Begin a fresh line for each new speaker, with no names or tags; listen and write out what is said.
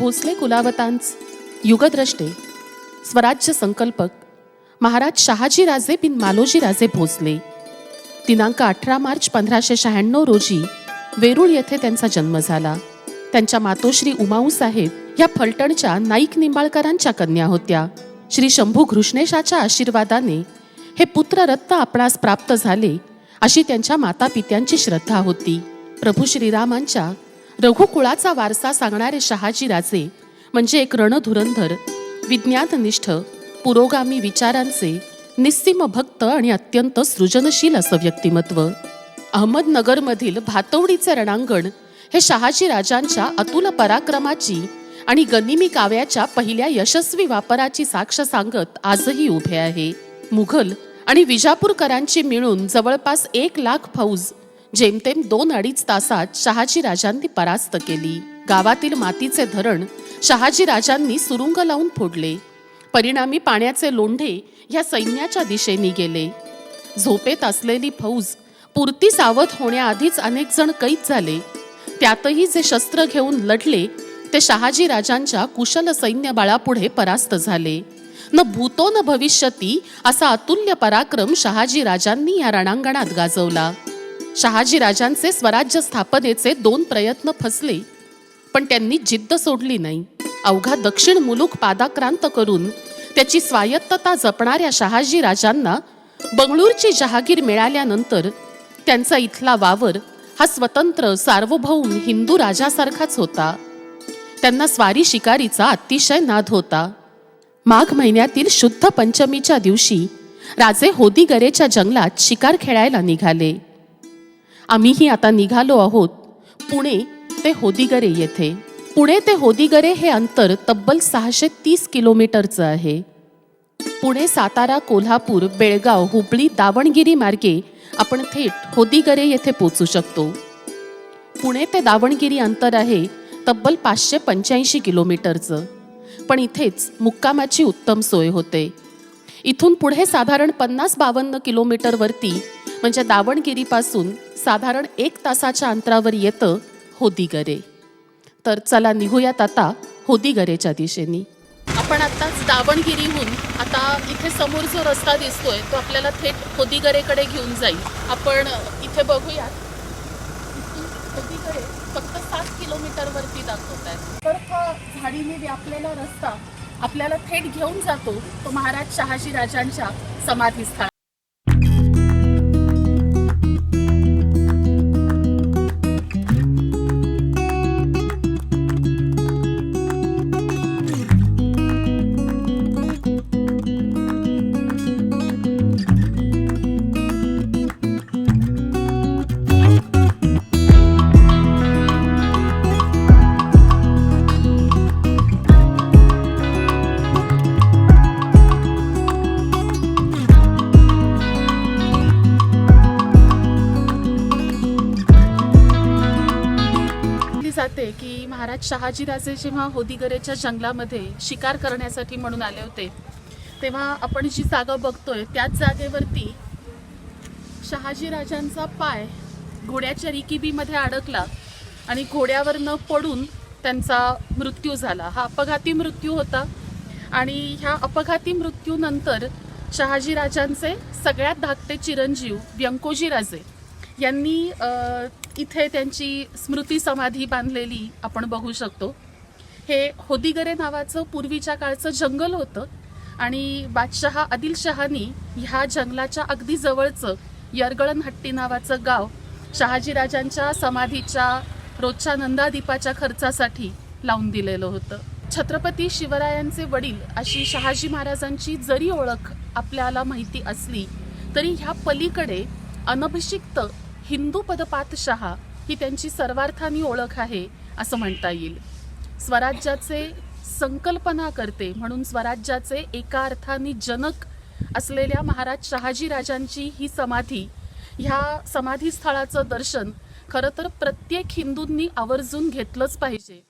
भोसले कुलावतांच युगद्रष्टे स्वराज्य संकल्पक महाराज शहाजी राजे बिन मालोजी राजे भोसले. दिनांक अठरा मार्च पंधराशे शहाण्णव रोजी वेरूळ येथे त्यांचा जन्म झाला. त्यांच्या मातोश्री उमाऊ साहेब ह्या फलटणच्या नाईक निंबाळकरांच्या कन्या होत्या. श्री शंभू घृष्णेशाच्या आशीर्वादाने हे पुत्ररत्न आपणास प्राप्त झाले अशी त्यांच्या मातापित्यांची श्रद्धा होती. प्रभू श्रीरामांच्या रघुकुळाचा वारसा सांगणारे शहाजीराजे म्हणजे एक रणधुरंधर विज्ञाननिष्ठ पुरोगामी विचारांचे निस्सीम भक्त आणि अत्यंत सृजनशील असं व्यक्तिमत्व. अहमदनगरमधील भातवडीचे रणांगण हे शहाजी राजांच्या अतुल पराक्रमाची आणि गनिमी काव्याच्या पहिल्या यशस्वी वापराची साक्ष सांगत आजही उभे आहे. मुघल आणि विजापूरकरांची मिळून जवळपास एक लाख फौज जेमतेम दोन अडीच तासात शहाजी राजांनी परास्त केली. गावातील मातीचे धरण शहाजी राजांनी सुरुंग लावून फोडले. परिणामी पाण्याचे लोंढे ह्या सैन्याच्या दिशेने गेले. झोपेत असलेली फौज पुरती सावध होण्याआधीच अनेक जण कैद झाले. त्यातही जे शस्त्र घेऊन लढले ते शहाजी राजांच्या कुशल सैन्य बाळापुढे परास्त झाले. न भूतो न भविष्यती असा अतुल्य पराक्रम शहाजी राजांनी या रणांगणात गाजवला. शहाजी राजांचे स्वराज्य स्थापनेचे दोन प्रयत्न फसले पण त्यांनी जिद्द सोडली नाही. अवघा दक्षिण मुलूक पादाक्रांत करून त्याची स्वायत्तता जपणाऱ्या शहाजी राजांना बंगळूरची जहागीर मिळाल्यानंतर त्यांचा इथला वावर हा स्वतंत्र सार्वभौम हिंदू राजासारखाच होता. त्यांना स्वारी शिकारीचा अतिशय नाद होता. माघ महिन्यातील शुद्ध पंचमीच्या दिवशी राजे होदीगरेच्या जंगलात शिकार खेळायला निघाले. आम्हीही आता निघालो आहोत. पुणे ते होदीगरे येथे. पुणे ते होदीगरे हे अंतर तब्बल सहाशे तीस किलोमीटरचं आहे. पुणे सातारा कोल्हापूर बेळगाव हुबळी दावणगिरी मार्गे आपण थेट होदीगरे येथे पोचू शकतो. पुणे ते दावणगिरी अंतर आहे तब्बल पाचशे पंच्याऐंशी किलोमीटरचं. पण इथेच मुक्कामाची उत्तम सोय होते. इथून पुढे साधारण पन्नास बावन्न किलोमीटरवरती म्हणजे दावणगिरीपासून साधारण एक तासाच्या अंतरावर येतं होदीगरे. तर चला निघूयात आता होदीगरेच्या दिशेने. आपण आत्ताच दावणगिरीहून आता इथे समोर जो रस्ता दिसतोय तो आपल्याला थेट होदीगरेकडे घेऊन जाईल. आपण इथे बघूयात. होदिगरे फक्त सात किलोमीटरवरती दाखवत आहे तर हा झाडीने व्यापलेला रस्ता आपल्याला थेट घेऊन जातो तो महाराज शहाजी राजांच्या समाधीस्थळा जाते की महाराज शहाजीराजे जेव्हा होदीगरेच्या जंगलामध्ये शिकार करण्यासाठी म्हणून आले होते तेव्हा आपण जी जागा बघतोय त्याच जागेवरती शहाजीराजांचा पाय घोड्याच्या रिकिबीमध्ये अडकला आणि घोड्यावर न पडून त्यांचा मृत्यू झाला. हा अपघाती मृत्यू होता आणि ह्या अपघाती मृत्यूनंतर शहाजीराजांचे सगळ्यात धाकटे चिरंजीव व्यंकोजीराजे यांनी इथे त्यांची स्मृती समाधी बांधलेली आपण बघू शकतो. हे होदिगरे नावाचं पूर्वीच्या काळचं जंगल होतं आणि बादशहा आदिलशहानी ह्या जंगलाच्या अगदी जवळचं यरगळणहट्टी नावाचं गाव शहाजीराजांच्या समाधीच्या रोजच्या नंदादीपाच्या खर्चासाठी लावून दिलेलं होतं. छत्रपती शिवरायांचे वडील अशी शहाजी महाराजांची जरी ओळख आपल्याला माहिती असली तरी ह्या पलीकडे अनभिषिक्त हिंदू पदपातशहा ही त्यांची सर्वार्थानी ओळख आहे असं म्हणता येईल. स्वराज्याचे संकल्पना करते म्हणून स्वराज्याचे एका अर्थाने जनक असलेल्या महाराज शहाजी राजांची ही समाधी ह्या समाधीस्थळाचं दर्शन खरं तर प्रत्येक हिंदूंनी आवर्जून घेतलंच पाहिजे.